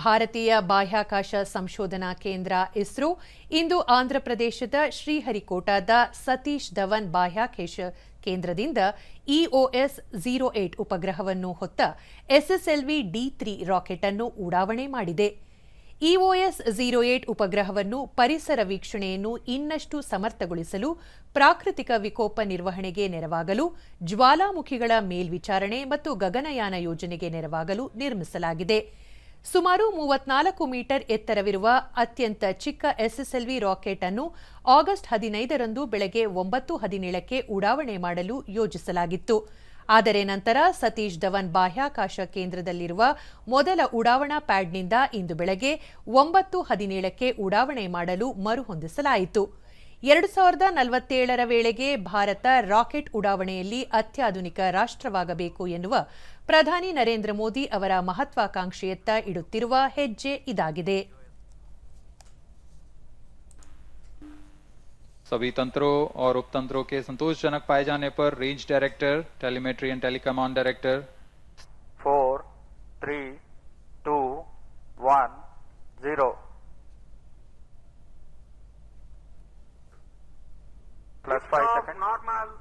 ಭಾರತೀಯ ಬಾಹ್ಯಾಕಾಶ ಸಂಶೋಧನಾ ಕೇಂದ್ರ ಇಸ್ರೋ, ಇಂದು ಆಂಧ್ರಪ್ರದೇಶದ ಶ್ರೀಹರಿಕೋಟಾದ ಸತೀಶ್ ಧವನ್ ಬಾಹ್ಯಾಕಾಶ ಕೇಂದ್ರದಿಂದ ಇಒಎಸ್ ಝೀರೋ ಏಟ್ ಉಪಗ್ರಹವನ್ನು ಹೊತ್ತ ಎಸ್ಎಸ್ಎಲ್ವಿ ಡಿ ತ್ರೀ ರಾಕೆಟ್ ಅನ್ನು ಉಡಾವಣೆ ಮಾಡಿದೆ. ಇಒಎಸ್ ಝೀರೋ ಏಟ್ ಉಪಗ್ರಹವನ್ನು ಪರಿಸರ ವೀಕ್ಷಣೆಯನ್ನು ಇನ್ನಷ್ಟು ಸಮರ್ಥಗೊಳಿಸಲು, ಪ್ರಾಕೃತಿಕ ವಿಕೋಪ ನಿರ್ವಹಣೆಗೆ ನೆರವಾಗಲು, ಜ್ವಾಲಾಮುಖಿಗಳ ಮೇಲ್ವಿಚಾರಣೆ ಮತ್ತು ಗಗನಯಾನ ಯೋಜನೆಗೆ ನೆರವಾಗಲು ನಿರ್ಮಿಸಲಾಗಿದೆ. ಸುಮಾರು ಮೂವತ್ನಾಲ್ಕು ಮೀಟರ್ ಎತ್ತರವಿರುವ ಅತ್ಯಂತ ಚಿಕ್ಕ ಎಸ್ಎಸ್ಎಲ್ವಿ ರಾಕೆಟ್ ಅನ್ನು ಆಗಸ್ಟ್ ಹದಿನೈದರಂದು ಬೆಳಗ್ಗೆ ಒಂಬತ್ತು ಹದಿನೇಳಕ್ಕೆ ಉಡಾವಣೆ ಮಾಡಲು ಯೋಜಿಸಲಾಗಿತ್ತು. ಆದರೆ ನಂತರ ಸತೀಶ್ ಧವನ್ ಬಾಹ್ಯಾಕಾಶ ಕೇಂದ್ರದಲ್ಲಿರುವ ಮೊದಲ ಉಡಾವಣಾ ಪ್ಯಾಡ್ನಿಂದ ಇಂದು ಬೆಳಗ್ಗೆ ಒಂಬತ್ತು ಹದಿನೇಳಕ್ಕೆ ಉಡಾವಣೆ ಮಾಡಲು ಮರುಹೊಂದಿಸಲಾಯಿತು. ಎರಡು ಸಾವಿರದ ನಲವತ್ತೇಳರ ವೇಳೆಗೆ ಭಾರತ ರಾಕೆಟ್ ಉಡಾವಣೆಯಲ್ಲಿ ಅತ್ಯಾಧುನಿಕ ರಾಷ್ಟ್ರವಾಗಬೇಕು ಎನ್ನುವ ಪ್ರಧಾನಿ ನರೇಂದ್ರ ಮೋದಿ ಅವರ ಮಹತ್ವಾಕಾಂಕ್ಷೆಯತ್ತ ಇಡುತ್ತಿರುವ ಹೆಜ್ಜೆ ಇದಾಗಿದೆ सभी तंत्रों और उपतंत्रों के संतोषजनक पाए जाने पर range director telemetry and telecommand director four, three, five seconds. Normal.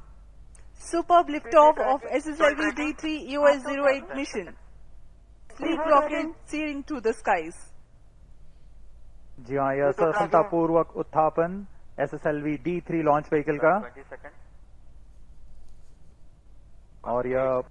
Superb liftoff of SSLV D3 US-08 mission. Sleep rocket searing through the skies. जी हाँ यह सफलतापूर्वक उत्थापन SSLV S L V D three launch vehicle का और यह